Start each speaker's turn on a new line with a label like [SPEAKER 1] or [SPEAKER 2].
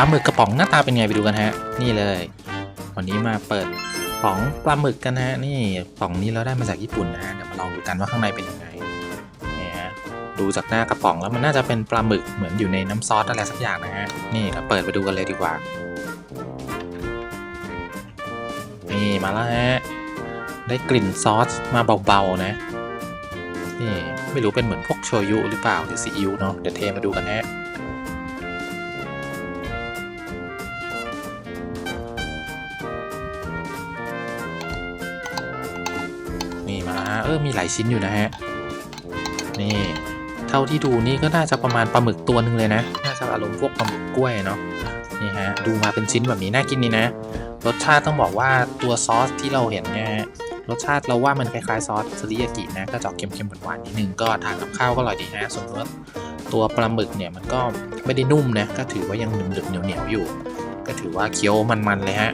[SPEAKER 1] ลาหมึกกระป๋องหน้าตาเป็นไงไปดูกันฮะ นี่เลย วันนี้มาเปิดป๋องปลาหมึกกันนะฮะ นี่ป๋องนี้เราได้มาจากญี่ปุ่นนะฮะเดี๋ยวมาลองดูกันว่าข้างในเป็นยังไงเนี่ยฮะดูจากหน้ากระป๋องแล้วมันน่าจะเป็นปลาหมึกเหมือนอยู่ในน้ำซอสอะไรสักอย่างนะฮะนี่เราเปิดไปดูกันเลยดีกว่า นี่มาแล้วฮะได้กลิ่นซอสมาเบาๆนะนี่ไม่รู้เป็นเหมือนพวกโชยุหรือเปล่าหรือซีอิ๊วเนาะเดี๋ยวเทมาดูกันฮะ เออมีหลายชิ้นอยู่นะฮะ นี่เท่าที่ดูนี่ก็น่าจะประมาณปลาหมึกตัวหนึ่งเลยนะน่าจะอารมณ์พวกปลาหมึกกล้วยเนาะนี่ฮะดูมาเป็นชิ้นแบบนี้น่ากินนี่นะ รสชาติต้องบอกว่าตัวซอสที่เราเห็นเนี่ยรสชาติเราว่ามันคล้ายๆซอสเทริยากินะก็จะออกเค็มๆหวานๆนิดนึงก็ทานกับข้าวก็อร่อยดีฮะส่วนตตัวปลาหมึกเนี่ยมันก็ไม่ได้นุ่มนะก็ถือว่ายังหนึบๆเหนียวๆอยู่ ก็ถือว่าเคี้ยวมันๆเลยฮะ